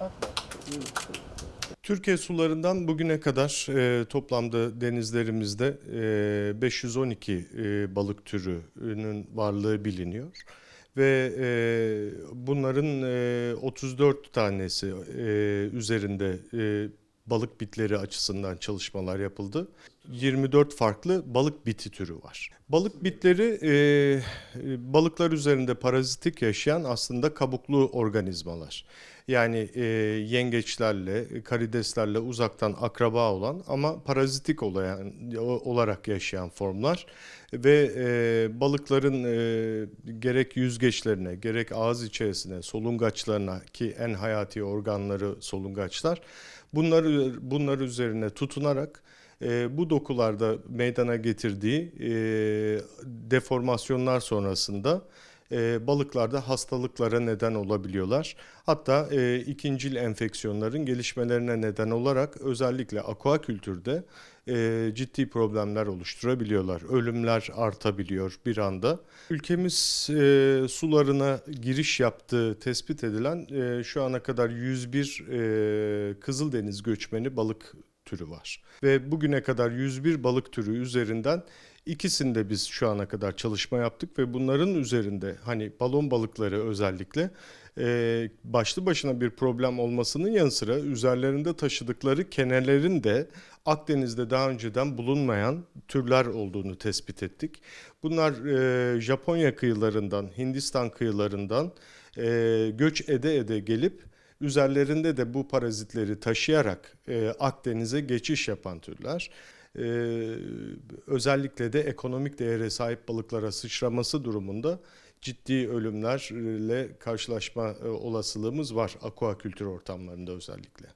Atayım bir tane. Türkiye sularından bugüne kadar e, toplamda denizlerimizde e, 512 e, balık türünün varlığı biliniyor. Ve e, bunların e, 34 tanesi e, üzerinde e, balık bitleri açısından çalışmalar yapıldı. 24 farklı balık biti türü var. Balık bitleri e, e, balıklar üzerinde parazitik yaşayan aslında kabuklu organizmalar. Yani e, yengeçlerle, karideslerle uzaktan akraba olan ama parazitik olayan, olarak yaşayan formlar ve e, balıkların e, gerek yüzgeçlerine, gerek ağız içerisine, solungaçlarına ki en hayati organları solungaçlar bunları bunlar üzerine tutunarak e, bu dokularda meydana getirdiği e, deformasyonlar sonrasında e, balıklarda hastalıklara neden olabiliyorlar. Hatta e, ikincil enfeksiyonların gelişmelerine neden olarak özellikle aquakültürde e, ciddi problemler oluşturabiliyorlar. Ölümler artabiliyor bir anda. Ülkemiz e, sularına giriş yaptığı tespit edilen e, şu ana kadar 101 e, Kızıldeniz göçmeni balık türü var. Ve bugüne kadar 101 balık türü üzerinden ikisinde biz şu ana kadar çalışma yaptık ve bunların üzerinde hani balon balıkları özellikle e, başlı başına bir problem olmasının yanı sıra üzerlerinde taşıdıkları kenelerin de Akdeniz'de daha önceden bulunmayan türler olduğunu tespit ettik. Bunlar e, Japonya kıyılarından, Hindistan kıyılarından e, göç ede ede gelip üzerlerinde de bu parazitleri taşıyarak e, Akdeniz'e geçiş yapan türler. E, özellikle de ekonomik değere sahip balıklara sıçraması durumunda ciddi ölümlerle karşılaşma e, olasılığımız var aquakültür ortamlarında özellikle.